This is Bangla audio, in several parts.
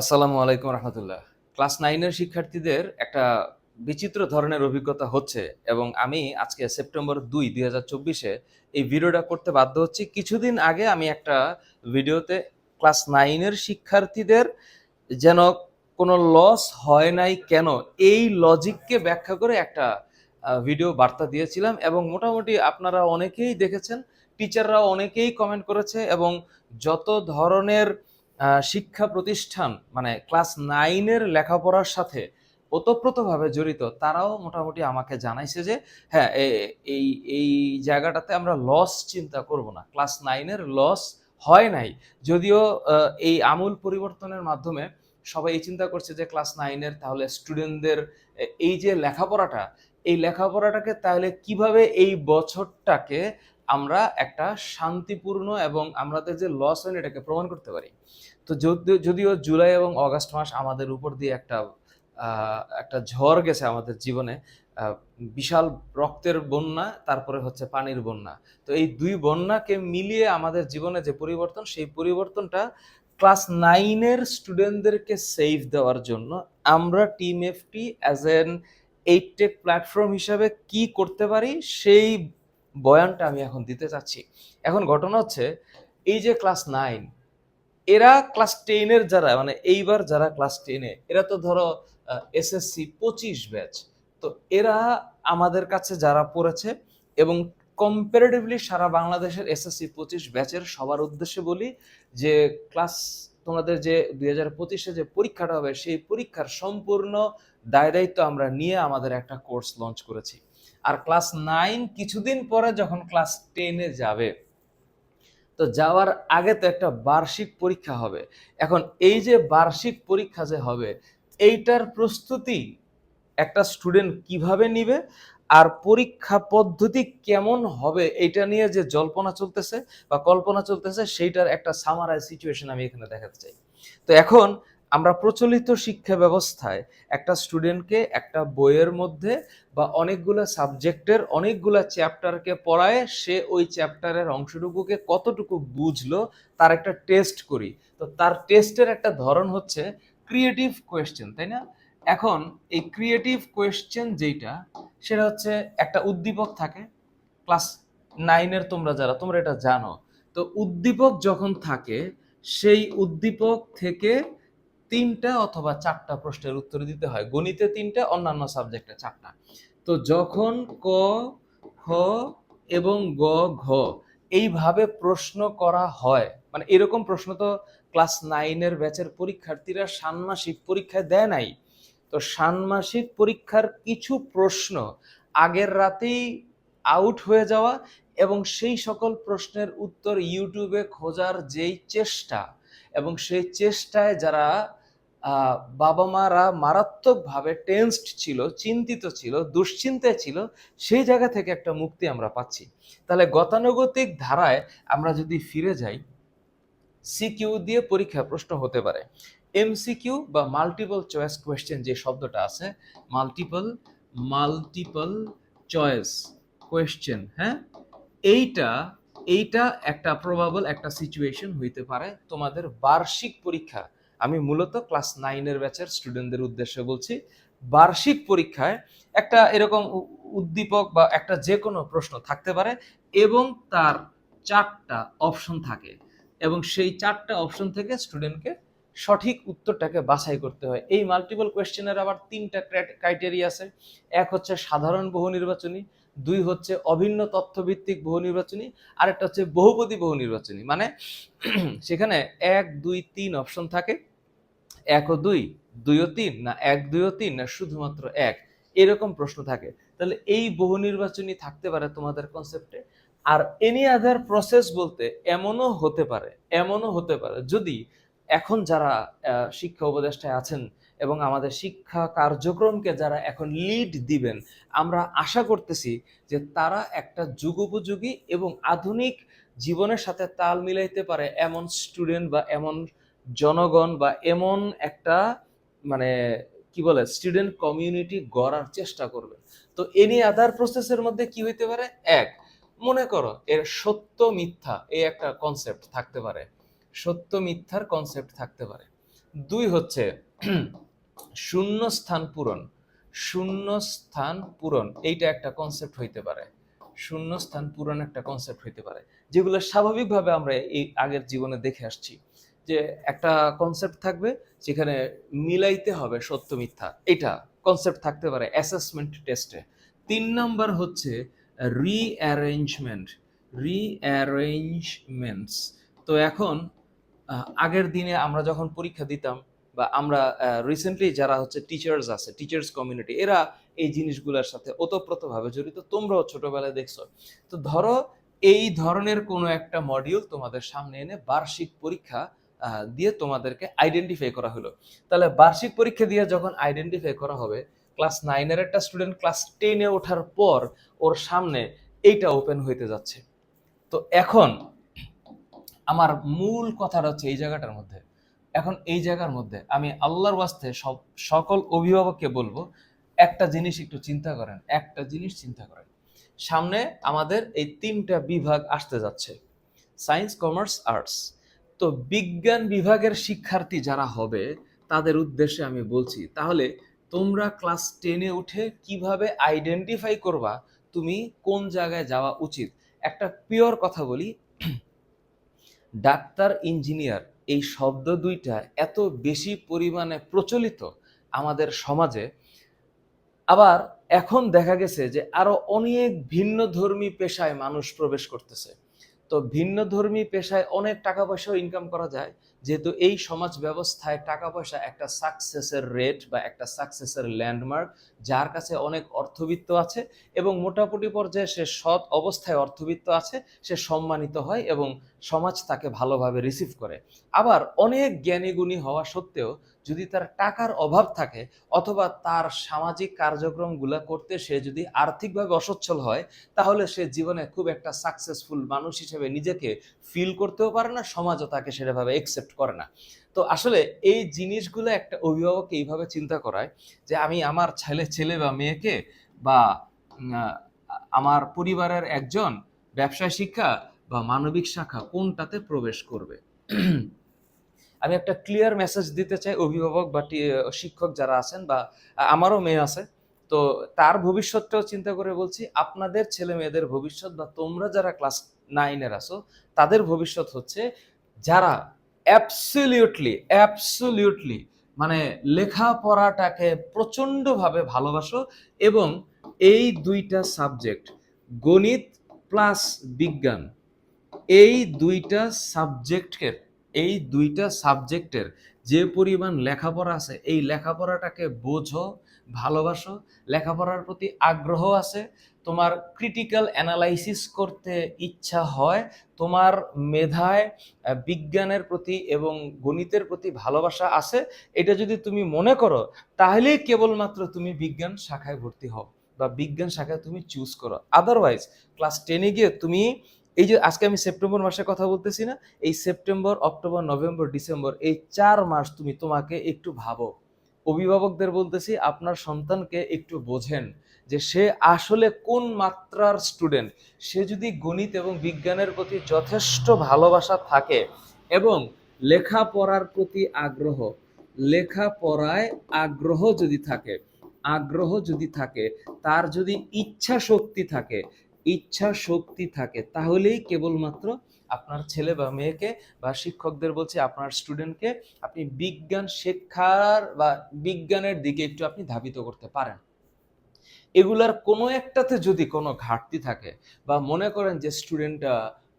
আসসালামু আলাইকুম রহমতুল্লাহ। ক্লাস নাইনের শিক্ষার্থীদের একটা বিচিত্র ধরনের অভিজ্ঞতা হচ্ছে এবং আমি আজকে সেপ্টেম্বর দুই দুই হাজার চব্বিশে এই ভিডিওটা করতে বাধ্য হচ্ছি। কিছুদিন আগে আমি একটা ভিডিওতে ক্লাস নাইনের শিক্ষার্থীদের যেন কোনো লস হয় নাই কেন এই লজিককে ব্যাখ্যা করে একটা ভিডিও বার্তা দিয়েছিলাম এবং মোটামুটি আপনারা অনেকেই দেখেছেন টিচাররা অনেকেই কমেন্ট করেছে এবং যত ধরনের শিক্ষা প্রতিষ্ঠান মানে ক্লাস নাইনের লেখাপড়ার সাথে ওতপ্রোতভাবে জড়িত, তারাও মোটামুটি আমাকে জানাইছে যে হ্যাঁ এই এই জায়গাটাতে আমরা লস চিন্তা করব না, ক্লাস নাইনের লস হয় নাই। যদিও এই আমূল পরিবর্তনের মাধ্যমে সবাই এই চিন্তা করছে যে, ক্লাস নাইনের তাহলে স্টুডেন্টদের এই যে লেখাপড়াটা, এই লেখাপড়াটাকে তাহলে কীভাবে এই বছরটাকে আমরা একটা শান্তিপূর্ণ এবং আমাদের যে লস হয় এটাকে প্রমাণ করতে পারি। তো যদিও জুলাই এবং অগাস্ট মাস আমাদের উপর দিয়ে একটা একটা ঝড় গেছে আমাদের জীবনে বিশাল রক্তের বন্যা, তারপরে হচ্ছে পানির বন্যা। তো এই দুই বন্যাকে মিলিয়ে আমাদের জীবনে যে পরিবর্তন, সেই পরিবর্তনটা ক্লাস নাইনের স্টুডেন্টদেরকে সেভ দেওয়ার জন্য আমরা team FT as an eight tech platform হিসাবে কি করতে পারি, সেই বয়ানটা আমি এখন দিতে চাচ্ছি। এখন ঘটনা হচ্ছে, এই যে ক্লাস নাইন এরা ক্লাস টেনের যারা মানে এইবার যারা ক্লাস টেনে এরা তো ধরো এসএসসি পঁচিশ ব্যাচ তো এরা আমাদের কাছে যারা পড়েছে এবং কম্পারেটিভলি সারা বাংলাদেশের এসএসসি পঁচিশ ব্যাচের সবার উদ্দেশ্যে বলি যে ক্লাস তোমাদের যে দুই হাজার পঁচিশে যে পরীক্ষাটা হবে, সেই পরীক্ষার সম্পূর্ণ দায় দায়িত্ব আমরা নিয়ে আমাদের একটা কোর্স লঞ্চ করেছি। আর ক্লাস নাইন কিছুদিন পরে যখন ক্লাস টেনে যাবে, তো যাওয়ার আগে তো একটা বার্ষিক পরীক্ষা হবে। এখন এই যে বার্ষিক পরীক্ষা যে হবে, এইটার প্রস্তুতি একটা স্টুডেন্ট কীভাবে নিবে আর পরীক্ষা পদ্ধতি কেমন হবে এটা নিয়ে যে জল্পনা চলতেছে বা কল্পনা চলতেছে, সেইটার একটা সামারাইজ সিচুয়েশন আমি এখানে দেখাতে চাই। তো এখন আমরা প্রচলিত শিক্ষা ব্যবস্থায় একটা স্টুডেন্টকে একটা বইয়ের মধ্যে বা অনেকগুলো সাবজেক্টের অনেকগুলো চ্যাপ্টারকে পড়ায় সে ওই চ্যাপ্টারের অংশটুকুকে কতটুকু বুঝলো তার একটা টেস্ট করি। তো তার টেস্টের একটা ধরন হচ্ছে ক্রিয়েটিভ কোয়েশ্চেন তাই না? এখন এই ক্রিয়েটিভ কোয়েশ্চেন যেটা সেটা হচ্ছে একটা উদ্দীপক থাকে। ক্লাস নাইনের তোমরা যারা, তোমরা এটা জানো। তো উদ্দীপক যখন থাকে, সেই উদ্দীপক থেকে তিনটা অথবা চারটা প্রশ্নের উত্তর দিতে হয়। গণিতে তিনটা, অন্যান্য সাবজেক্টে চারটা। তো যখন ক খ এবং গ, ঘ এইভাবে প্রশ্ন করা হয় মানে এরকম প্রশ্ন তো ক্লাস নাইনের ব্যাচের পরীক্ষার্থীরা ষান্মাসিক পরীক্ষায় দেয় নাই। তো ষান্মাসিক পরীক্ষার কিছু প্রশ্ন আগের রাতেই আউট হয়ে যাওয়া এবং সেই সকল প্রশ্নের উত্তর ইউটিউবে খোঁজার যেই চেষ্টা এবং সেই চেষ্টায় যারা বাবা মারা মারাত্মকভাবে টেন্সড ছিল, চিন্তিত ছিল, দুশ্চিন্তায় ছিল, সেই জায়গা থেকে একটা মুক্তি আমরা পাচ্ছি। তাহলে গতানুগতিক ধারায় আমরা যদি ফিরে যাই সিকিউ দিয়ে পরীক্ষা প্রশ্ন হতে পারে। এমসিকিউ বা মাল্টিপল চয়েস কোয়েশ্চেন যে শব্দটা আছে মাল্টিপল মাল্টিপল চয়েস কোয়েশ্চেন হ্যাঁ? এইটা এইটা একটা প্রবাবল একটা সিচুয়েশন হইতে পারে তোমাদের বার্ষিক পরীক্ষা আমি মূলত ক্লাস নাইনের ব্যাচের স্টুডেন্টদের উদ্দেশ্যে বলছি, বার্ষিক পরীক্ষায় একটা এরকম উদ্দীপক বা একটা যে কোনো প্রশ্ন থাকতে পারে এবং তার চারটা অপশন থাকে এবং সেই চারটা অপশন থেকে স্টুডেন্টকে সঠিক উত্তরটাকে বাছাই করতে হয়। এই মাল্টিপল কোয়েশ্চেনের আবার তিনটা ক্রাইটেরিয়া আছে। এক হচ্ছে সাধারণ বহু নির্বাচনী, দুই হচ্ছে অভিন্ন তথ্যভিত্তিক বহু নির্বাচনী, আরেকটা হচ্ছে বহুপদী বহু নির্বাচনী। মানে সেখানে এক, দুই, তিন অপশন থাকে। এক ও দুই দুই ও তিন, না এক, দুই ও তিন, না শুধুমাত্র এক? এরকম প্রশ্ন থাকে। তাহলে এই বহু নির্বাচনী থাকতে পারে তোমাদের কনসেপ্টে আর এনি আদার প্রসেস বলতে এমনও হতে পারে, এমনও হতে পারে। যদি এখন যারা শিক্ষা উপদেষ্টায় আছেন এবং আমাদের শিক্ষা কার্যক্রমকে যারা এখন লিড দিবেন, আমরা আশা করতেছি যে তারা একটা যুগোপযোগী এবং আধুনিক জীবনের সাথে তাল মিলাইতে পারে এমন স্টুডেন্ট বা এমন জনগণ বা এমন একটা মানে কি বলে স্টুডেন্ট কমিউনিটি গড়ার চেষ্টা করবেন তো এনি আদার প্রসেসের মধ্যে কি হইতে পারে? এক, মনে করো, এর সত্য মিথ্যা, এই একটা কনসেপ্ট থাকতে পারে। সত্য মিথ্যার কনসেপ্ট থাকতে পারে। দুই হচ্ছে শূন্য স্থান পূরণ। শূন্য স্থান পূরণ, এইটা একটা কনসেপ্ট হইতে পারে। শূন্য স্থান পূরণ একটা কনসেপ্ট হইতে পারে, যেগুলো স্বাভাবিকভাবে আমরা এই আগের জীবনে দেখে আসছি। যে একটা কনসেপ্ট থাকবে যেখানে মিলাইতে হবে সত্য মিথ্যা। এটা কনসেপ্ট থাকতে পারে অ্যাসেসমেন্ট টেস্টে তিন নাম্বার হচ্ছে রিঅ্যারেঞ্জমেন্ট রিঅ্যারেঞ্জমেন্টস তো এখন আগের দিনে আমরা যখন পরীক্ষা দিতাম বা আমরা রিসেন্টলি যারা হচ্ছে টিচার্স আছে টিচার্স কমিউনিটি এরা এই জিনিসগুলোর সাথে ওতপ্রোতভাবে জড়িত। তোমরাও ছোটবেলায় দেখছ। তো ধরো, এই ধরনের কোনো একটা মডিউল তোমাদের সামনে এনে বার্ষিক পরীক্ষা দিয়ে তোমাদেরকে আইডেন্টিফাই করা হলো। তাহলে বার্ষিক পরীক্ষা দিয়ে যখন আইডেন্টিফাই করা হবে ক্লাস নাইনের একটা স্টুডেন্ট ক্লাস টেনে ওঠার পর ওর সামনে এইটা ওপেন হইতে যাচ্ছে। তো এখন আমার মূল কথাটা হচ্ছে এই জায়গাটার মধ্যে। এখন এই জায়গার মধ্যে আমি আল্লাহর ওয়াস্তে সব, সকল অভিভাবককে বলব, একটা জিনিস একটু চিন্তা করেন, একটা জিনিস চিন্তা করেন। সামনে আমাদের এই তিনটা বিভাগ আসতে যাচ্ছে সায়েন্স কমার্স আর্টস তো বিজ্ঞান বিভাগের শিক্ষার্থী যারা হবে, তাদের উদ্দেশ্যে আমি বলছি, তাহলে তোমরা ক্লাস টেনে উঠে কীভাবে আইডেন্টিফাই করবা, তুমি কোন জায়গায় যাওয়া উচিত? একটা পিওর কথা বলি, ডাক্তার ইঞ্জিনিয়ার এই শব্দ দুইটা এত বেশি পরিমাণে প্রচলিত আমাদের সমাজে, আবার এখন দেখা গেছে যে আরও অনেক ভিন্ন ধর্মী পেশায় মানুষ প্রবেশ করতেছে। তো ভিন্ন ধর্মী পেশায় অনেক টাকা পয়সাও ইনকাম করা যায়। যেহেতু এই সমাজ ব্যবস্থায় টাকা পয়সা একটা সাকসেসের রেট বা একটা সাকসেসের ল্যান্ডমার্ক যার কাছে অনেক অর্থবিত্ত আছে এবং মোটামুটি পর্যায়ে সে সৎ অবস্থায় অর্থবিত্ত আছে, সে সম্মানিত হয় এবং সমাজ তাকে ভালোভাবে রিসিভ করে। আবার অনেক জ্ঞানীগুণী হওয়া সত্ত্বেও যদি তার টাকার অভাব থাকে অথবা তার সামাজিক কার্যক্রমগুলো করতে সে যদি আর্থিকভাবে অসচ্ছল হয়, তাহলে সে জীবনে খুব একটা সাকসেসফুল মানুষ হিসেবে নিজেকে ফিল করতেও পারে না, সমাজও তাকে সেটাভাবে একসেপ্ট করে না। তো আসলে এই জিনিসগুলো একটা অভিভাবক এইভাবে চিন্তা করায় যে আমি আমার ছেলে ছেলে বা মেয়েকে বা আমার পরিবারের একজন ব্যবসায় শিক্ষা বা মানবিক শাখা কোনটাতে প্রবেশ করবে? আমি একটা ক্লিয়ার মেসেজ দিতে চাই অভিভাবক বা শিক্ষক যারা আছেন বা আমারও মেয়ে আছে। তো তার ভবিষ্যৎটাও চিন্তা করে বলছি, আপনাদের ছেলে মেয়েদের ভবিষ্যৎ বা তোমরা যারা ক্লাস নাইনের আছো, তাদের ভবিষ্যৎ হচ্ছে যারা অ্যাবসলিউটলি অ্যাবসলিউটলি মানে লেখাপড়াটাকে প্রচণ্ডভাবে ভালোবাসো এবং এই দুইটা সাবজেক্ট গণিত প্লাস বিজ্ঞান, এই দুইটা সাবজেক্টের এই দুইটা সাবজেক্টের যে পরিমাণ লেখাপড়া আছে, এই লেখাপড়াটাকে বোঝো, ভালোবাসো। লেখাপড়ার প্রতি আগ্রহ আছে, তোমার ক্রিটিক্যাল অ্যানালাইসিস করতে ইচ্ছা হয়, তোমার মেধায় বিজ্ঞানের প্রতি এবং গণিতের প্রতি ভালোবাসা আছে, এটা যদি তুমি মনে করো, তাহলেই কেবলমাত্র তুমি বিজ্ঞান শাখায় ভর্তি হও বা বিজ্ঞান শাখায় তুমি চুজ করো। আদারওয়াইজ ক্লাস টেনে গিয়ে তুমি এই যে আজকে আমি সেপ্টেম্বর মাসের কথা বলতেছি না, এই সেপ্টেম্বর, অক্টোবর, নভেম্বর, ডিসেম্বর, এই চার মাস তুমি তোমাকে একটু ভাবো। অভিভাবকদের বলতেছি, আপনার সন্তানকে একটু বোঝেন যে সে আসলে কোন মাত্রার স্টুডেন্ট সে যদি গণিত এবং বিজ্ঞানের প্রতি যথেষ্ট ভালোবাসা থাকে এবং লেখাপড়ার প্রতি আগ্রহ, লেখাপড়ায় আগ্রহ যদি থাকে, আগ্রহ যদি থাকে, তার যদি ইচ্ছা শক্তি থাকে ইচ্ছা শক্তি থাকে, তাহলেই কেবলমাত্র আপনার ছেলে বা মেয়েকে বা শিক্ষকদের বলছি, আপনার স্টুডেন্টকে আপনি বিজ্ঞান শিক্ষার বা বিজ্ঞানের দিকে একটু আপনি ধাবিত করতে পারেন। এগুলার কোনো একটাতে যদি কোনো ঘাটতি থাকে বা মনে করেন যে স্টুডেন্টটা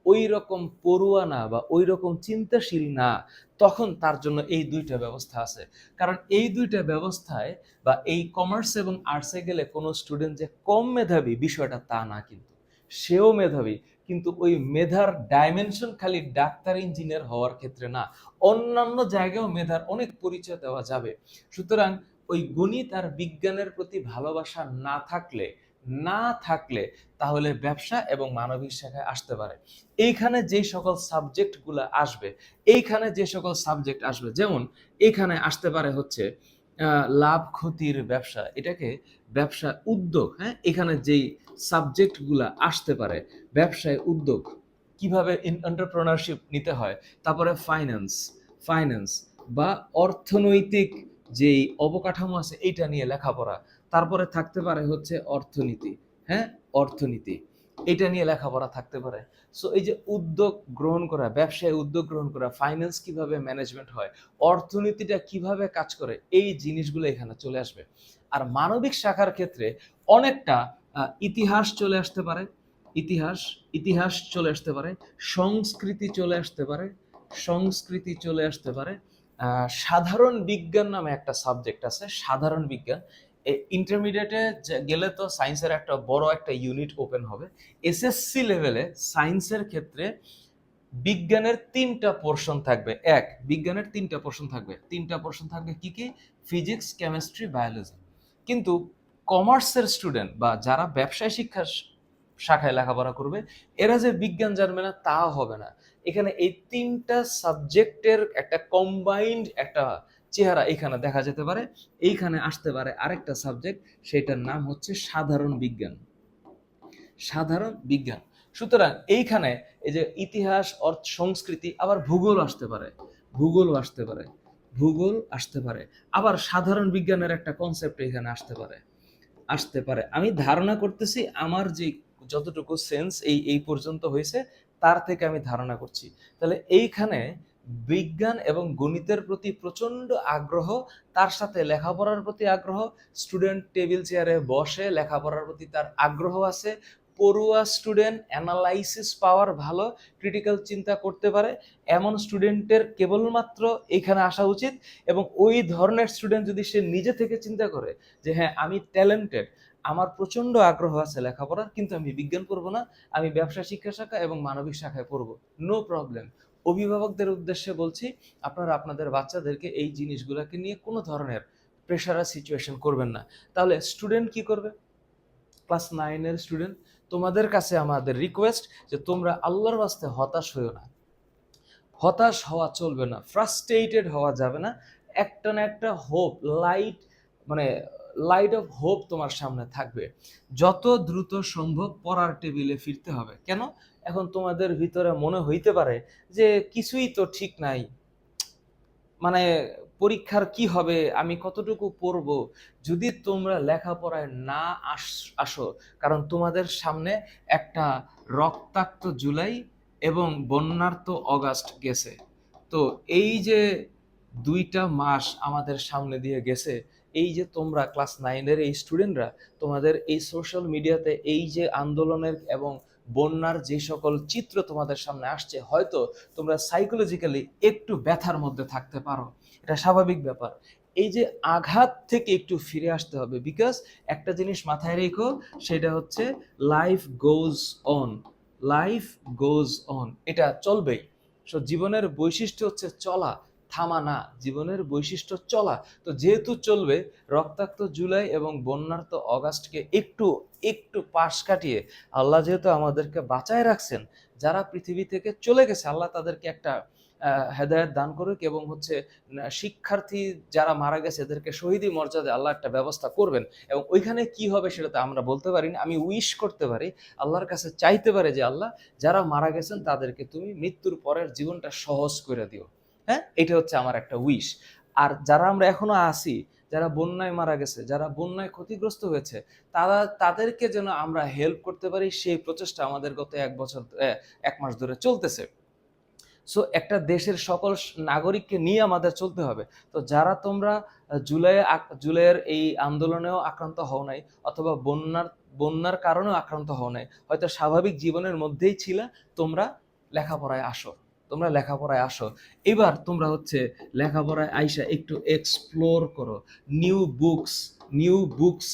ওই রকম পড়ুয়া না বা ওই রকম চিন্তাশীল না, তখন তার জন্য এই দুইটা ব্যবস্থা আছে। কারণ এই দুইটা ব্যবস্থায় বা এই কমার্স এবং আর্টসে গেলে কোনো স্টুডেন্ট যে কম মেধাবী, বিষয়টা তা না কিন্তু। সেও মেধাবী, কিন্তু ওই মেধার ডাইমেনশন খালি ডাক্তার ইঞ্জিনিয়ার হওয়ার ক্ষেত্রে না। অন্যান্য জায়গায়ও মেধার অনেক পরিচয় দেওয়া যাবে। সুতরাং ওই গণিত আর বিজ্ঞানের প্রতি ভালোবাসা না থাকলে না থাকলে তাহলে ব্যবসা এবং মানবিক শাখায় আসতে পারে। এইখানে যে সকল সাবজেক্টগুলো আসবে, এইখানে যে সকল সাবজেক্ট আসবে, যেমন এখানে আসতে পারে হচ্ছে লাভ ক্ষতির ব্যবসা, এটাকে ব্যবসা উদ্যোগ হ্যাঁ? এখানে যেই সাবজেক্টগুলো আসতে পারে, ব্যবসায় উদ্যোগ, কীভাবে এন্টারপ্রেনারশিপ নিতে হয়, তারপরে ফাইন্যান্স ফাইন্যান্স বা অর্থনৈতিক যেই অবকাঠামো আছে, এইটা নিয়ে লেখাপড়া, তারপরে থাকতে পারে হচ্ছে অর্থনীতি হ্যাঁ? অর্থনীতি। এটা নিয়ে লেখাপড়া থাকতে পারে। সো এই যে উদ্যোগ গ্রহণ করা, ব্যবসায় উদ্যোগ গ্রহণ করা ফাইন্যান্স কীভাবে ম্যানেজমেন্ট হয়, অর্থনীতিটা কীভাবে কাজ করে, এই জিনিসগুলো এখানে চলে আসবে। আর মানবিক শাখার ক্ষেত্রে অনেকটা ইতিহাস চলে আসতে পারে, ইতিহাস ইতিহাস চলে আসতে পারে, সংস্কৃতি চলে আসতে পারে, সংস্কৃতি চলে আসতে পারে। সাধারণ বিজ্ঞান নামে একটা সাবজেক্ট আছে, সাধারণ বিজ্ঞান। ইন্টারমিডিয়েটে গেলে তো সায়েন্সের একটা বড় একটা ইউনিট ওপেন হবে। এসএসসি লেভেলে সায়েন্সের ক্ষেত্রে বিজ্ঞানের তিনটা পোর্শন থাকবে। এক, বিজ্ঞানের তিনটা পোর্শন থাকবে। তিনটা পোর্শন থাকবে কি কি? ফিজিক্স কেমিস্ট্রি বায়োলজি কিন্তু কমার্সের স্টুডেন্ট বা যারা ব্যবসায় শিক্ষা শাখায় লেখাপড়া করবে, এরা যে বিজ্ঞান জানবে না, তা হবে না। এখানে এই তিনটা সাবজেক্টের একটা কম্বাইন্ড একটা চেহারা এখানে দেখা যেতে পারে, এইখানে আসতে পারে আরেকটা সাবজেক্ট সেটার নাম হচ্ছে সাধারণ বিজ্ঞান। সাধারণ বিজ্ঞান। সুতরাং এইখানে এই যে ইতিহাস, অর্থ, সংস্কৃতি, আবার ভূগোল আসতে পারে, ভূগোল আসতে পারে, ভূগোল আসতে পারে, আবার সাধারণ বিজ্ঞানের একটা কনসেপ্ট এখানে আসতে পারে আসতে পারে। আমি ধারণা করতেছি আমার যে যতটুকু সেন্স এই এই পর্যন্ত হয়েছে, তার থেকে আমি ধারণা করছি। তাহলে এইখানে বিজ্ঞান এবং গণিতের প্রতি প্রচণ্ড আগ্রহ, তার সাথে লেখাপড়ার প্রতি আগ্রহ, স্টুডেন্ট টেবিল চেয়ারে বসে লেখাপড়ার প্রতি তার আগ্রহ আছে, পড়ুয়া স্টুডেন্ট অ্যানালাইসিস পাওয়ার ভালো, ক্রিটিক্যাল চিন্তা করতে পারে, এমন স্টুডেন্টের কেবলমাত্র এখানে আসা উচিত এবং ওই ধরনের স্টুডেন্ট যদি সে নিজে থেকে চিন্তা করে যে হ্যাঁ আমি ট্যালেন্টেড, আমার প্রচণ্ড আগ্রহ আছে লেখাপড়ার, কিন্তু আমি বিজ্ঞান পড়ব না, আমি ব্যবসা, শিক্ষা শাখা এবং মানবিক শাখায় পড়ব, নো প্রবলেম। অভিভাবকদের উদ্দেশ্যে বলছি, আপনারা আপনাদের বাচ্চাদেরকে এই জিনিসগুলোকে নিয়ে কোনো ধরনের প্রেশারার সিচুয়েশন করবেন না। তাহলে স্টুডেন্ট কি করবে? ক্লাস নাইনের স্টুডেন্ট তোমাদের কাছে আমাদের রিকোয়েস্ট যে তোমরা আল্লাহর বাস্তে হতাশ হইও না। হতাশ হওয়া চলবে না ফ্রাস্ট্রেটেড হওয়া যাবে না। একটা না একটা হোপ লাইট মানে লাইট অফ হোপ তোমার সামনে থাকবে। যত দ্রুত সম্ভব পড়ার টেবিলে ফিরতে হবে। কেন? এখন তোমাদের ভিতরে মনে হইতে পারে যে কিছুই তো ঠিক নাই। মানে পরীক্ষার কি হবে, আমি কতটুকু পড়ব? যদি তোমরা লেখাপড়ায় না আস, আসো, কারণ তোমাদের সামনে একটা রক্তাক্ত জুলাই এবং বন্যার্ত অগাস্ট গেছে। তো এই যে দুইটা মাস আমাদের সামনে দিয়ে গেছে, এই যে তোমরা ক্লাস নাইনের এই স্টুডেন্টরা তোমাদের এই সোশ্যাল মিডিয়াতে এই যে আন্দোলনের এবং বন্যার যে সকল চিত্র তোমাদের সামনে আসছে, হয়তো তোমরা সাইকোলজিক্যালি একটু ব্যথার মধ্যে থাকতে পারো। এটা স্বাভাবিক ব্যাপার। এই যে আঘাত থেকে একটু ফিরে আসতে হবে বিকজ একটা জিনিস মাথায় রেখো, সেটা হচ্ছে life goes on life goes on এটা চলবেই। সো জীবনের বৈশিষ্ট্য হচ্ছে চলা। থামা না, জীবনের বৈশিষ্ট্য চলা। তো যেহেতু চলবে, রক্তাক্ত জুলাই এবং বন্যার্ত অগাস্টকে একটু একটু পাশ কাটিয়ে আল্লাহ যেহেতু আমাদেরকে বাঁচায় রাখছেন, যারা পৃথিবী থেকে চলে গেছে, আল্লাহ তাদেরকে একটা হেদায়েত দান করুক এবং হচ্ছে শিক্ষার্থী যারা মারা গেছে, এদেরকে শহীদি মর্যাদা আল্লাহ একটা ব্যবস্থা করবেন। এবং ওইখানে কি হবে সেটা তো আমরা বলতে পারি না, আমি উইশ করতে পারি, আল্লাহর কাছে চাইতে পারে যে আল্লাহ, যারা মারা গেছেন, তাদেরকে তুমি মৃত্যুর পরের জীবনটা সহজ করে দিও। হ্যাঁ? এটা হচ্ছে আমার একটা উইশ আর যারা আমরা এখনও আছি, যারা বন্যায় মারা গেছে, যারা বন্যায় ক্ষতিগ্রস্ত হয়েছে, তারা, তাদেরকে যেন আমরা হেল্প করতে পারি সেই প্রচেষ্টা আমাদের গত এক বছর এক মাস ধরে চলতেছে। সো একটা দেশের সকল নাগরিককে নিয়ে আমাদের চলতে হবে। তো যারা তোমরা জুলাই জুলাইয়ের এই আন্দোলনেও আক্রান্ত হও নাই, অথবা বন্যার বন্যার কারণেও আক্রান্ত হও নাই, হয়তো স্বাভাবিক জীবনের মধ্যেই ছিল, তোমরা লেখাপড়ায় আসো। তোমরা লেখাপড়ায় আসো। এবার তোমরা হচ্ছে লেখাপড়ায় আইসা একটু এক্সপ্লোর করো। New books new books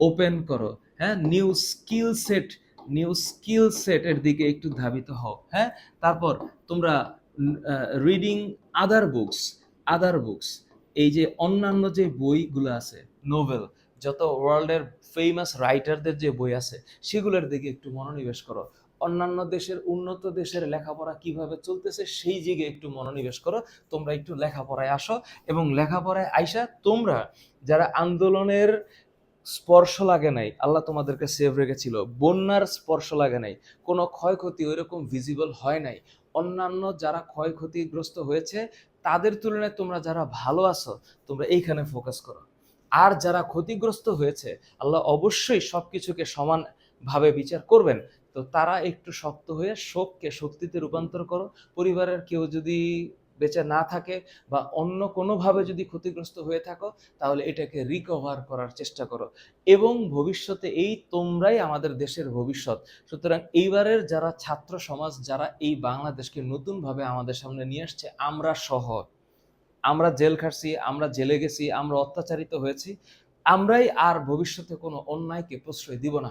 open করো। হ্যাঁ new skill set new skill সেটের দিকে একটু ধাবিত হও। হ্যাঁ তারপর তোমরা reading other books other books এই যে অন্যান্য যে বইগুলো আছে নোভেল যত ওয়ার্ল্ডের ফেমাস রাইটারদের যে বই আছে, সেগুলোর দিকে একটু মনোনিবেশ করো। অন্যান্য দেশের উন্নত দেশের লেখাপড়া কীভাবে চলতেছে সেই দিকে একটু মনোনিবেশ করো। তোমরা একটু লেখাপড়ায় আসো এবং লেখাপড়ায় আইসা তোমরা যারা আন্দোলনের স্পর্শ লাগে নাই, আল্লাহ তোমাদেরকে সেভ রেখেছিল, বন্যার স্পর্শ লাগে নাই, কোনো ক্ষয়ক্ষতি ওইরকম ভিজিবল হয় নাই। অন্যান্য যারা ক্ষয়ক্ষতিগ্রস্ত হয়েছে, তাদের তুলনায় তোমরা যারা ভালো আছো, তোমরা এইখানে ফোকাস করো। আর যারা ক্ষতিগ্রস্ত হয়েছে, আল্লাহ অবশ্যই সব কিছুকে সমানভাবে বিচার করবেন। তো তারা একটু শক্ত হয়ে শোককে, শক্তিতে রূপান্তর করো। পরিবারের কেউ যদি বেঁচে না থাকে বা অন্য কোনোভাবে যদি ক্ষতিগ্রস্ত হয়ে থাকো, তাহলে এটাকে রিকভার করার চেষ্টা করো। এবং ভবিষ্যতে এই তোমরাই আমাদের দেশের ভবিষ্যৎ। সুতরাং এইবারের যারা ছাত্র সমাজ, যারা এই বাংলাদেশকে নতুনভাবে আমাদের সামনে নিয়ে আসছে, আমরা সহ আমরা জেল খাটছি, আমরা জেলে গেছি, আমরা অত্যাচারিত হয়েছি, আমরাই আর ভবিষ্যতে কোনো অন্যায়কে প্রশ্রয় দিব না।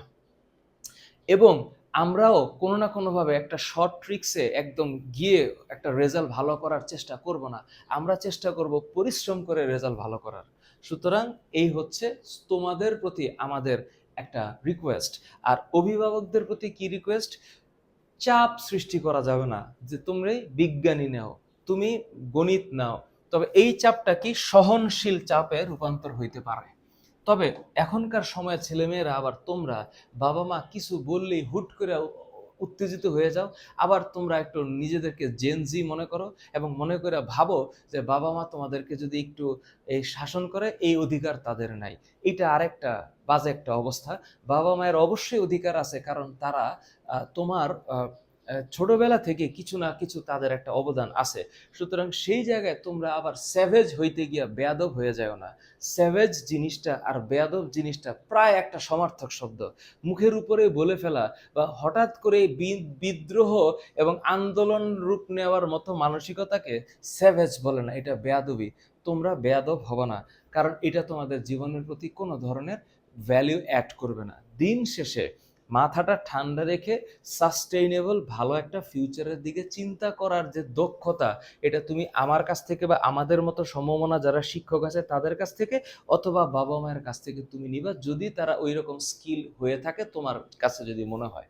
এবং আমরাও কোনো না কোনোভাবে একটা শর্ট ট্রিক্সে একদম গিয়ে একটা রেজাল্ট ভালো করার চেষ্টা করব না। আমরা চেষ্টা করব পরিশ্রম করে রেজাল্ট ভালো করার। সুতরাং এই হচ্ছে তোমাদের প্রতি আমাদের একটা রিকোয়েস্ট আর অভিভাবকদের প্রতি কি রিকোয়েস্ট চাপ সৃষ্টি করা যাবে না যে তোমরাই বিজ্ঞানী নাও, তুমি গণিত নাও। তবে এই চাপটা কি সহনশীল চাপে রূপান্তর হইতে পারে? তবে এখনকার সময় ছেলেমেয়েরা, আবার তোমরা বাবা মা কিছু বললেই হুট করে উত্তেজিত হয়ে যাও। আবার তোমরা একটু নিজেদেরকে জেনজি মনে করো এবং মনে করে ভাবো যে বাবা মা তোমাদেরকে যদি একটু এই শাসন করে, এই অধিকার তাদের নাই। এটা আরেকটা বাজে একটা অবস্থা। বাবা মায়ের অবশ্যই অধিকার আছে কারণ তারা তোমার ছোটবেলা থেকে কিছু না কিছু তাদের একটা অবদান আছে। সুতরাং সেই জায়গায় তোমরা আবার স্যাভেজ হইতে গিয়া বেয়াদব হয়ে যাও না। স্যাভেজ জিনিসটা আর বেয়াদব জিনিসটা প্রায় একটা সমার্থক শব্দ। মুখের উপরে বলে ফেলা বা হঠাৎ করে বিদ্রোহ এবং আন্দোলন রূপ নেওয়ার মতো মানসিকতাকে স্যাভেজ বলে না, এটা বেয়াদবি। তোমরা বেয়াদব হবে না, কারণ এটা তোমাদের জীবনের প্রতি কোনো ধরনের ভ্যালিউ অ্যাড করবে না। দিন শেষে মাথাটা ঠান্ডা রেখে সাস্টেইনেবল ভালো একটা ফিউচারের দিকে চিন্তা করার যে দক্ষতা, এটা তুমি আমার কাছ থেকে বা আমাদের মতো সমমনা যারা শিক্ষক আছে তাদের কাছ থেকে অথবা বাবা মায়ের কাছ থেকে তুমি নিবা যদি তারা ওই রকম স্কিল হয়ে থাকে তোমার কাছে যদি মনে হয়।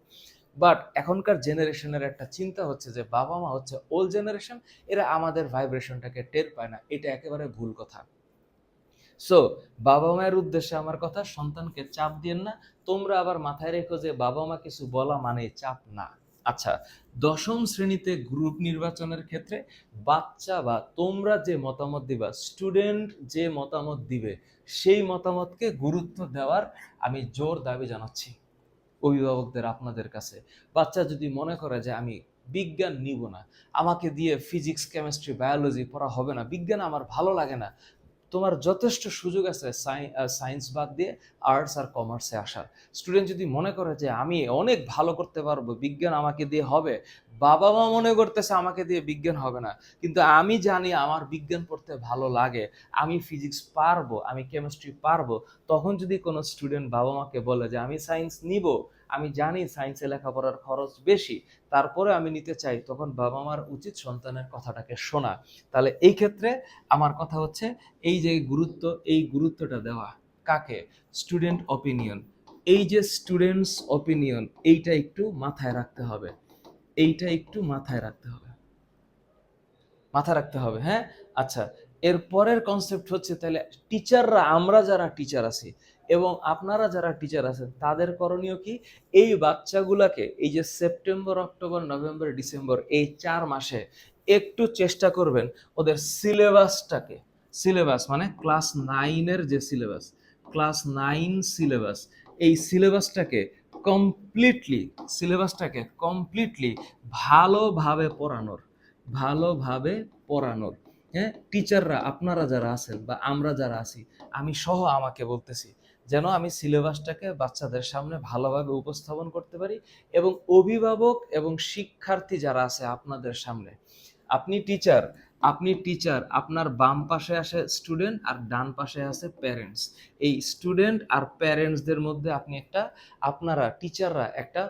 বাট এখনকার জেনারেশনের একটা চিন্তা হচ্ছে যে বাবা মা হচ্ছে ওল্ড জেনারেশন এরা আমাদের ভাইব্রেশনটাকে টের পায় না, এটা একেবারে ভুল কথা। সো বাবা মায়ের উদ্দেশ্যে আমার কথা, সন্তানকে চাপ দিয়েন না। তোমরা আবার মাথায় রেখো যে বাবা মা কিছু বলা মানে চাপ না। আচ্ছা দশম শ্রেণীতে গ্রুপ নির্বাচনের ক্ষেত্রে বাচ্চা বা তোমরা যে মতামত দিবা, স্টুডেন্ট যে মতামত দিবে, সেই মতামতকে গুরুত্ব দেওয়ার আমি জোর দাবি জানাচ্ছি অভিভাবকদের আপনাদের কাছে। বাচ্চা যদি মনে করে যে আমি বিজ্ঞান নিব না, আমাকে দিয়ে ফিজিক্স, কেমিস্ট্রি, বায়োলজি পড়া হবে না, বিজ্ঞান আমার ভালো লাগে না তোমার যথেষ্ট সুযোগ আছে সায়েন্স বাদ দিয়ে আর্টস আর কমার্সে আসার। স্টুডেন্ট যদি মনে করে যে আমি অনেক ভালো করতে পারব, বিজ্ঞান আমাকে দিয়ে হবে বাবা মা মনে করতেছে আমাকে দিয়ে বিজ্ঞান হবে না। কিন্তু আমি জানি আমার বিজ্ঞান পড়তে ভালো লাগে, আমি ফিজিক্স পারব, আমি কেমিস্ট্রি পারব, তখন যদি কোনো স্টুডেন্ট বাবা মাকে বলে যে আমি সায়েন্স নিব আমি জানি সায়েন্সে লেখাপড়ার খরচ বেশি, তারপরে আমি নিতে চাই, তখন বাবা মার উচিত সন্তানের কথাটাকে শোনা। তাহলে এই ক্ষেত্রে আমার কথা হচ্ছে, এই যে গুরুত্ব, এই গুরুত্বটা দেওয়া কাকে? Student opinion. এই যে স্টুডেন্টস অপিনিয়ন, এইটা একটু মাথায় রাখতে হবে। এইটা একটু মাথায় রাখতে হবে। মাথায় রাখতে হবে হ্যাঁ? আচ্ছা এর পরের কনসেপ্ট হচ্ছে, তাহলে টিচাররা আমরা যারা টিচার আছি এবং আপনারা যারা টিচার আছেন, তাদের করণীয় কি? এই বাচ্চাগুলাকে এই যে সেপ্টেম্বর অক্টোবর নভেম্বর ডিসেম্বর এই চার মাসে একটু চেষ্টা করবেন ওদের সিলেবাসটাকে সিলেবাস মানে ক্লাস নাইনের যে সিলেবাস ক্লাস নাইন সিলেবাস এই সিলেবাসটাকে কমপ্লিটলি সিলেবাসটাকে কমপ্লিটলি ভালোভাবে পড়ানোর ভালোভাবে পড়ানোর। হ্যাঁ টিচাররা আপনারা যারা আছেন বা আমরা যারা আছি, আমি সহ আমাকে বলতেছি যেন আমি সিলেবাসটাকে বাচ্চাদের সামনে ভালোভাবে উপস্থাপন করতে পারি এবং অভিভাবক এবং শিক্ষার্থী যারা আছে আপনাদের সামনে, আপনি টিচার আপনি টিচার আপনার বাম পাশে আসে স্টুডেন্ট আর ডান পাশে আছে প্যারেন্টস এই স্টুডেন্ট আর প্যারেন্টসদের মধ্যে আপনি একটা, আপনারা টিচাররা একটা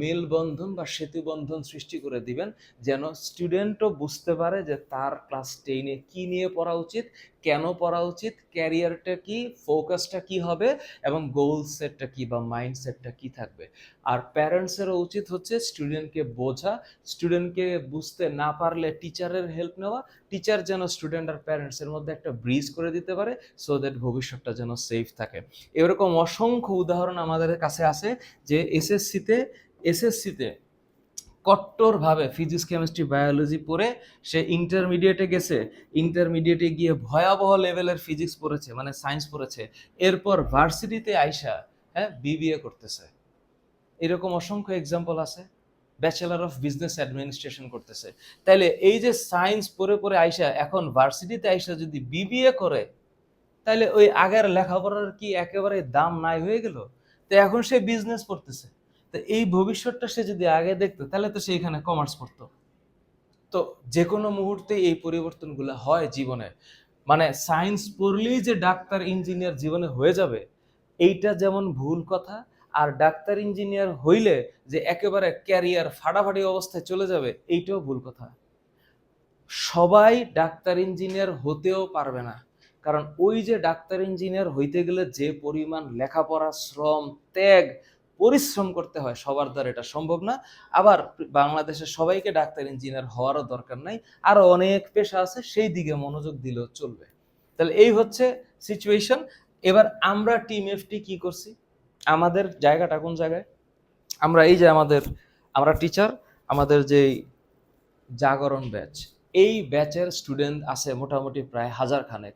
মেলবন্ধন বা সেতুবন্ধন সৃষ্টি করে দিবেন যেন স্টুডেন্টও বুঝতে পারে যে তার ক্লাস টেনে কি নিয়ে পড়া উচিত কেন পড়া উচিত? ক্যারিয়ারটা কি? ফোকাসটা কি হবে? এবং গোল সেটটা কি বা মাইন্ড সেটটা কি থাকবে? আর প্যারেন্টসেরও উচিত হচ্ছে স্টুডেন্টকে বোঝা। স্টুডেন্টকে বুঝতে না পারলে টিচারের হেল্প নেওয়া। টিচার যেন স্টুডেন্ট আর প্যারেন্টসের মধ্যে একটা ব্রিজ করে দিতে পারে সো দ্যাট ভবিষ্যৎটা যেন সেফ থাকে। এরকম অসংখ্য উদাহরণ আমাদের কাছে আছে যে এসএসসিতে এসএসসিতে কট্টরভাবে ফিজিক্স কেমিস্ট্রি বায়োলজি পড়ে সে ইন্টারমিডিয়েটে গেছে। ইন্টারমিডিয়েটে গিয়ে ভয়াবহ লেভেলের ফিজিক্স পড়েছে মানে সায়েন্স পড়েছে। এরপর ভার্সিটিতে আইসা হ্যাঁ বিবিএ করতেছে। এরকম অসংখ্য এক্সাম্পল আছে। ব্যাচেলার অফ বিজনেস অ্যাডমিনিস্ট্রেশন করতেছে। তাইলে এই যে সায়েন্স পড়ে পড়ে আইসা, এখন ভার্সিটিতে আইসা যদি বিবিএ করে, তাইলে ওই আগের লেখাপড়ার কি একেবারে দাম নাই হয়ে গেল? তো এখন সে বিজনেস পড়তেছে তো এই ভবিষ্যৎটা সে যদি আগে দেখতো, তাহলে তো সে এখানে কমার্স পড়তো তো যে কোনো মুহূর্তে এই পরিবর্তনগুলো হয় জীবনে। মানে সায়েন্স পড়লেই যে ডাক্তার ইঞ্জিনিয়ার জীবনে হয়ে যাবে, এইটা যেমন ভুল কথা, আর ডাক্তার ইঞ্জিনিয়ার হইলে যে একেবারে ক্যারিয়ার ফাটাফাটি অবস্থায় চলে যাবে, এইটাও ভুল কথা। সবাই ডাক্তার ইঞ্জিনিয়ার হতেও পারবে না। কারণ ওই যে ডাক্তার ইঞ্জিনিয়ার হইতে গেলে যে পরিমাণ লেখাপড়া, শ্রম, ত্যাগ পরিশ্রম করতে হয়, সবার দ্বারা এটা সম্ভব না। আবার বাংলাদেশের সবাইকে ডাক্তার, ইঞ্জিনিয়ার হওয়ারও দরকার নাই। আরও অনেক পেশা আছে, সেই দিকে মনোযোগ দিলেও চলবে। তাহলে এই হচ্ছে সিচুয়েশন এবার আমরা টিম এফটি কি করছি? আমাদের জায়গাটা কোন জায়গায়? আমরা এই যে আমাদের, আমরা টিচার আমাদের যে জাগরণ ব্যাচ এই ব্যাচের স্টুডেন্ট আছে মোটামুটি প্রায় হাজার খানেক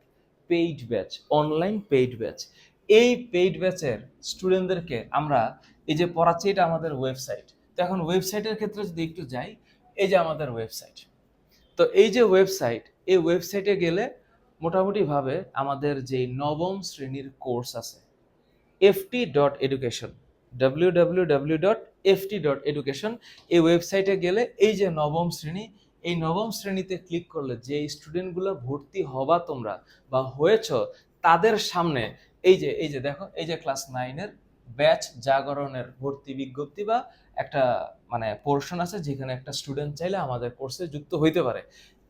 paid batch online paid batch এই পেইড ব্যাচের স্টুডেন্টদেরকে আমরা এই যে পড়াচ্ছি এটা আমাদের ওয়েবসাইট তো এখন ওয়েবসাইটের ক্ষেত্রে যদি একটু যাই, এই যে আমাদের ওয়েবসাইট তো এই যে ওয়েবসাইট এই ওয়েবসাইটে গেলে মোটামুটিভাবে আমাদের যে নবম শ্রেণির কোর্স আছে FT dot education W W W dot FT dot education এই ওয়েবসাইটে গেলে এই যে নবম শ্রেণি, এই নবম শ্রেণীতে ক্লিক করলে যে স্টুডেন্টগুলো ভর্তি হবা তোমরা বা হয়েছ, তাদের সামনে এই যে এই যে দেখো, এই যে ক্লাস নাইনের ব্যাচ জাগরণের ভর্তি বিজ্ঞপ্তি বা একটা মানে পোর্শন আছে যেখানে একটা স্টুডেন্ট চাইলে আমাদের কোর্সে যুক্ত হইতে পারে।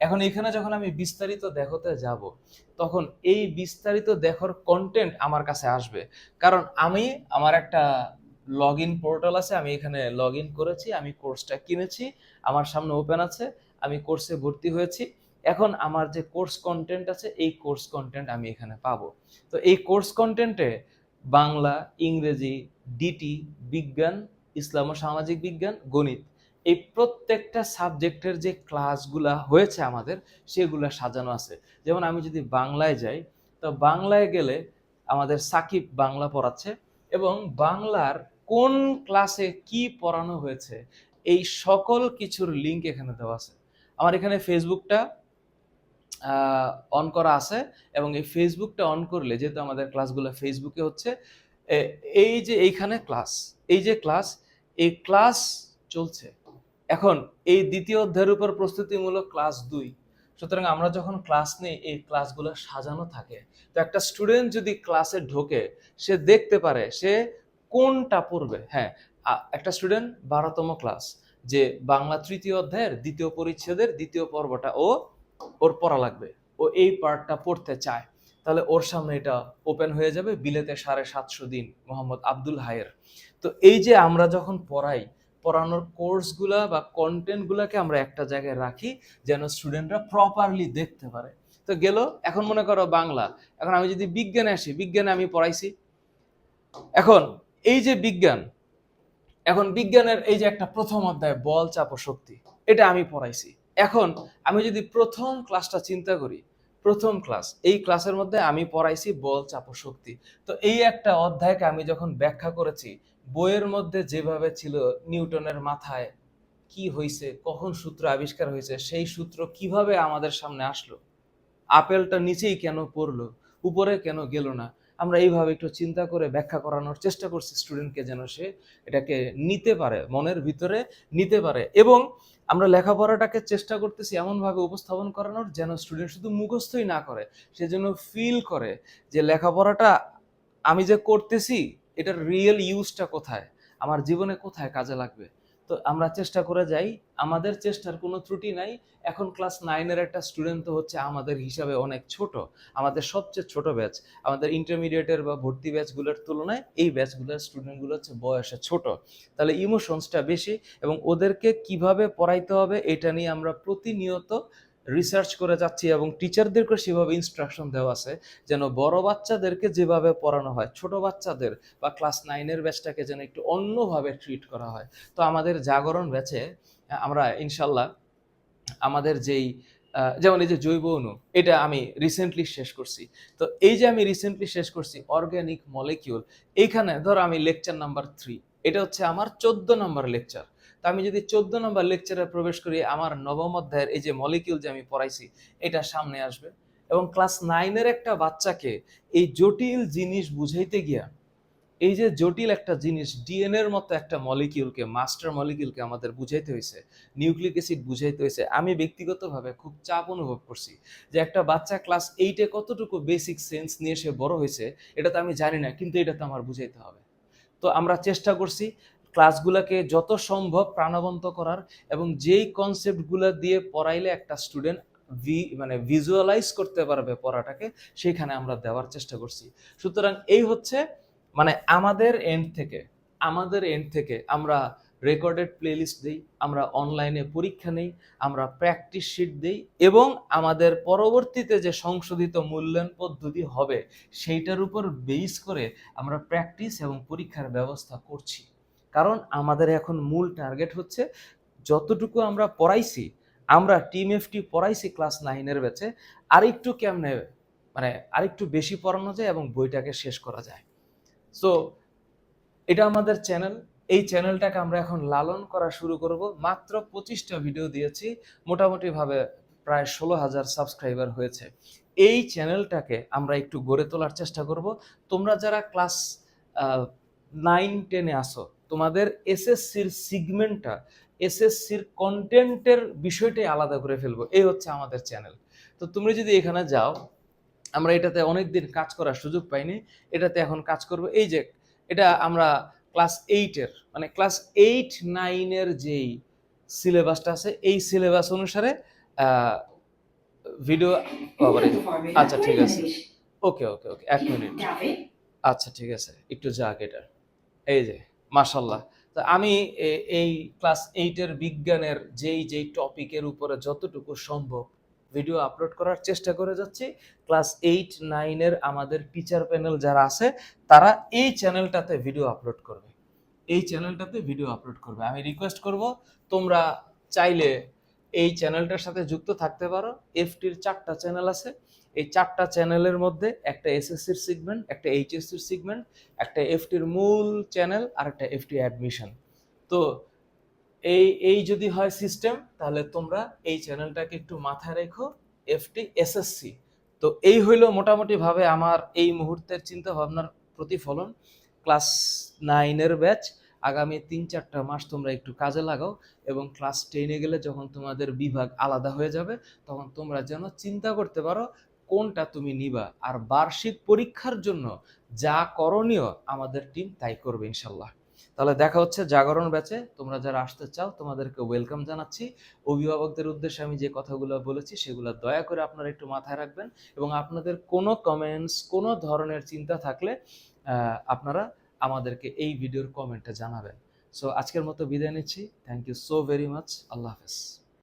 এখন এখানে যখন আমি বিস্তারিত দেখাতে যাব, তখন এই বিস্তারিত দেখার কন্টেন্ট আমার কাছে আসবে। কারণ আমি, আমার একটা লগ ইন পোর্টাল আছে, আমি এখানে লগ ইন করেছি, আমি কোর্সটা কিনেছি, আমার সামনে ওপেন আছে, আমি কোর্সে ভর্তি হয়েছি। এখন আমার যে কোর্স কন্টেন্ট আছে, এই কোর্স কন্টেন্ট আমি এখানে পাবো। তো এই কোর্স কন্টেন্টে বাংলা, ইংরেজি ডিটি বিজ্ঞান, ইসলাম ও সামাজিক বিজ্ঞান, গণিত। এই প্রত্যেকটা সাবজেক্টের যে ক্লাসগুলা হয়েছে আমাদের, সেগুলা সাজানো আছে। যেমন আমি যদি বাংলায় যাই, তো বাংলায় গেলে আমাদের সাকিব বাংলা পড়াচ্ছে এবং বাংলার কোন ক্লাসে কি পড়ানো হয়েছে, এই সকল কিছুর লিঙ্ক এখানে দেওয়া আছে। আমার এখানে ফেসবুকটা অন করা আছে এবং এই ফেসবুকটা অন করলে, যেহেতু আমাদের ক্লাসগুলো ফেসবুকে হচ্ছে এই যে এইখানে ক্লাস এই যে ক্লাস এই ক্লাস চলছে। এখন এই দ্বিতীয় অধ্যায়ের উপর প্রস্তুতিমূলক ক্লাস দুই। সুতরাং আমরা যখন ক্লাস নেই, এই ক্লাসগুলো সাজানো থাকে। তো একটা স্টুডেন্ট যদি ক্লাসে ঢোকে, সে দেখতে পারে, সে কোনটা পড়বে? হ্যাঁ একটা স্টুডেন্ট বারোতম ক্লাস যে বাংলা তৃতীয় অধ্যায়ের দ্বিতীয় পরিচ্ছেদের দ্বিতীয় পর্বটা ও ওর পড়া লাগবে। ও এই পার্টটা পড়তে চায়। তাহলে ওর সামনে এটা ওপেন হয়ে যাবে বিলেতে সাড়ে সাতশো দিন মোহাম্মদ আব্দুল হায়ের। তো এই যে আমরা যখন পড়াই, পড়ানোর কোর্সগুলা বা কন্টেন্টগুলোকে আমরা একটা জায়গায় রাখি যেন স্টুডেন্টরা প্রপারলি দেখতে পারে। তো গেল, এখন মনে করো বাংলা। এখন আমি যদি বিজ্ঞানে আসি, বিজ্ঞানে আমি পড়াইছি। এখন এই যে বিজ্ঞান, এখন বিজ্ঞানের এই যে একটা প্রথম অধ্যায়, বল, চাপ শক্তি, এটা আমি পড়াইছি। এখন আমি যদি প্রথম ক্লাসটা চিন্তা করি, প্রথম ক্লাস, এই ক্লাসের মধ্যে আমি পড়াইছি বল চাপ শক্তি। তো এই একটা অধ্যায়কে আমি যখন ব্যাখ্যা করেছি, বইয়ের মধ্যে যেভাবে ছিল নিউটনের মাথায় কি হয়েছে কখন সূত্র আবিষ্কার হয়েছে সেই সূত্র কীভাবে আমাদের সামনে আসলো, আপেলটা নিচেই কেন পড়ল, উপরে কেন গেল না, আমরা এইভাবে একটু চিন্তা করে ব্যাখ্যা করানোর চেষ্টা করছি স্টুডেন্টকে যেন সে এটাকে নিতে পারে, মনের ভিতরে নিতে পারে এবং আমরা লেখাপড়াটাকে চেষ্টা করতেছি এমনভাবে উপস্থাপন করানোর যেন স্টুডেন্ট শুধু মুখস্থই না করে, সে যেন ফিল করে যে লেখাপড়াটা আমি যে করতেছি, এটার রিয়েল ইউজটা কোথায়? আমার জীবনে কোথায় কাজে লাগবে? তো আমরা চেষ্টা করে যাই। আমাদের চেষ্টার কোনো ত্রুটি নাই। এখন ক্লাস নাইনের একটা স্টুডেন্ট তো হচ্ছে আমাদের হিসাবে অনেক ছোট। আমাদের সবচেয়ে ছোট ব্যাচ আমাদের ইন্টারমিডিয়েটের বা ভর্তি ব্যাচগুলোর তুলনায় এই ব্যাচগুলোর স্টুডেন্টগুলো হচ্ছে বয়সে ছোট। তাহলে ইমোশনসটা বেশি এবং ওদেরকে কীভাবে পড়াইতে হবে এটা নিয়ে আমরা প্রতিনিয়ত রিসার্চ করে যাচ্ছি এবং টিচারদেরকে সেভাবে ইনস্ট্রাকশন দেওয়া আছে যেন বড় বাচ্চাদেরকে যেভাবে পড়ানো হয়, ছোট বাচ্চাদের বা ক্লাস নাইনের ব্যাচটাকে যেন একটু অন্যভাবে ট্রিট করা হয়। তো আমাদের জাগরণ ব্যাচে আমরা ইনশাল্লাহ আমাদের যেই যেমন এই যে জৈব অণু, এটা আমি রিসেন্টলি শেষ করছি। তো এই যে আমি রিসেন্টলি শেষ করছি অর্গ্যানিক মলিকিউল এইখানে ধর আমি লেকচার নাম্বার থ্রি এটা হচ্ছে আমার চোদ্দ নম্বর লেকচার তো আমি যদি চোদ্দ নম্বর লেকচারে প্রবেশ করি, আমার নবম অধ্যায়ের এই যে মলিকিউল যে আমি পড়াইছি, এটা সামনে আসবে। এবং ক্লাস নাইনের একটা বাচ্চাকে এই জটিল জিনিস বুঝাইতে গিয়া, এই যে জটিল একটা জিনিস ডিএনএ এর মতো একটা মলিকিউলকে মাস্টার মলিকিউলকে আমাদের বুঝাইতে হয়েছে নিউক্লিক অ্যাসিড বুঝাইতে হয়েছে আমি ব্যক্তিগতভাবে খুব চাপ অনুভব করছি যে একটা বাচ্চা ক্লাস এইটে কতটুকু বেসিক সেন্স নিয়ে সে বড় হয়েছে এটা তো আমি জানি না, কিন্তু এটা তো আমার বুঝাইতে হবে। তো আমরা চেষ্টা করছি ক্লাসগুলোকে যত সম্ভব প্রাণবন্ত করার এবং যেই কনসেপ্টগুলো দিয়ে পড়াইলে একটা স্টুডেন্ট ভি মানে ভিজুয়ালাইজ করতে পারবে পড়াটাকে, সেখানে আমরা দেওয়ার চেষ্টা করছি। সুতরাং এই হচ্ছে মানে আমাদের এন্ড থেকে, আমাদের এন্ড থেকে আমরা রেকর্ডেড প্লেলিস্ট দিই, আমরা অনলাইনে পরীক্ষা নেই, আমরা প্র্যাকটিস শিট দিই এবং আমাদের পরবর্তীতে যে সংশোধিত মূল্যায়ন পদ্ধতি হবে, সেইটার উপর বেস করে আমরা প্র্যাকটিস এবং পরীক্ষার ব্যবস্থা করছি। কারণ আমাদের এখন মূল টার্গেট হচ্ছে যতটুকু আমরা পড়াইছি, আমরা টিম এফটি পড়াইছি ক্লাস নাইনের ব্যাচে আরেকটু কেমনে মানে আরেকটু বেশি পড়ানো যায় এবং বইটাকে শেষ করা যায়। সো এটা আমাদের চ্যানেল এই চ্যানেলটাকে আমরা এখন লালন করা শুরু করব। মাত্র পঁচিশটা ভিডিও দিয়েছি, মোটামুটিভাবে প্রায় ষোলো হাজার সাবস্ক্রাইবার হয়েছে। এই চ্যানেলটাকে আমরা একটু গড়ে তোলার চেষ্টা করব। তোমরা যারা ক্লাস নাইন টেনে আসো তোমাদের এসএসসির সিগমেন্টটা এসএসসির কন্টেন্টের বিষয়টাই আলাদা করে ফেলব। এই হচ্ছে আমাদের চ্যানেল তো তুমি যদি এখানে যাও আমরা এটাতে অনেক দিন কাজ করার সুযোগ পাইনি এটাতে এখন কাজ করব। এই যে এটা আমরা ক্লাস এইটের মানে ক্লাস এইট নাইনের যেই সিলেবাসটা আছে এই সিলেবাস অনুসারে ভিডিও আচ্ছা ঠিক আছে। ওকে ওকে ওকে এক মিনিট আচ্ছা ঠিক আছে। একটু যাক এটা। এই যে মাশাল্লাহ তো আমি এই ক্লাস এইটের বিজ্ঞানের যেই যেই টপিকের উপরে যতটুকু সম্ভব ভিডিও আপলোড করার চেষ্টা করে যাচ্ছি। ক্লাস এইট নাইনের আমাদের টিচার প্যানেল যারা আছে, তারা এই চ্যানেলটাতে ভিডিও আপলোড করবে। এই চ্যানেলটাতে ভিডিও আপলোড করবে। আমি রিকোয়েস্ট করব, তোমরা চাইলে এই চ্যানেলটার সাথে যুক্ত থাকতে পারো। এফটির চারটা চ্যানেল আছে। এই চারটা চ্যানেলের মধ্যে একটা এসএসসির সিগমেন্ট একটা এইচএসসির সিগমেন্ট একটা এফটির মূল চ্যানেল আর একটা এফটি অ্যাডমিশন তো এই এই যদি হয় সিস্টেম তাহলে তোমরা এই চ্যানেলটাকে একটু মাথায় রেখো এফটি এসএসসি তো এই হইল মোটামুটি ভাবে আমার এই মুহূর্তের চিন্তা ভাবনার প্রতিফলন। ক্লাস নাইনের ব্যাচ আগামী তিন চারটা মাস তোমরা একটু কাজে লাগাও এবং ক্লাস টেনে গেলে যখন তোমাদের বিভাগ আলাদা হয়ে যাবে, তখন তোমরা যেন চিন্তা করতে পারো কোনটা তুমি নিবা? আর বার্ষিক পরীক্ষার জন্য যা করণীয় আমাদের টিম তাই করবে ইনশাল্লাহ। তাহলে দেখা হচ্ছে জাগরণ ব্যাচে তোমরা যারা আসতে চাও, তোমাদেরকে ওয়েলকাম জানাচ্ছি। অভিভাবকদের উদ্দেশ্যে আমি যে কথাগুলো বলেছি, সেগুলো দয়া করে আপনারা একটু মাথায় রাখবেন এবং আপনাদের কোনো কমেন্টস কোনো ধরনের চিন্তা থাকলে আপনারা আমাদেরকে এই ভিডিওর কমেন্টে জানাবেন। সো আজকের মতো বিদায় নিচ্ছি। Thank you so very much আল্লাহ হাফেজ।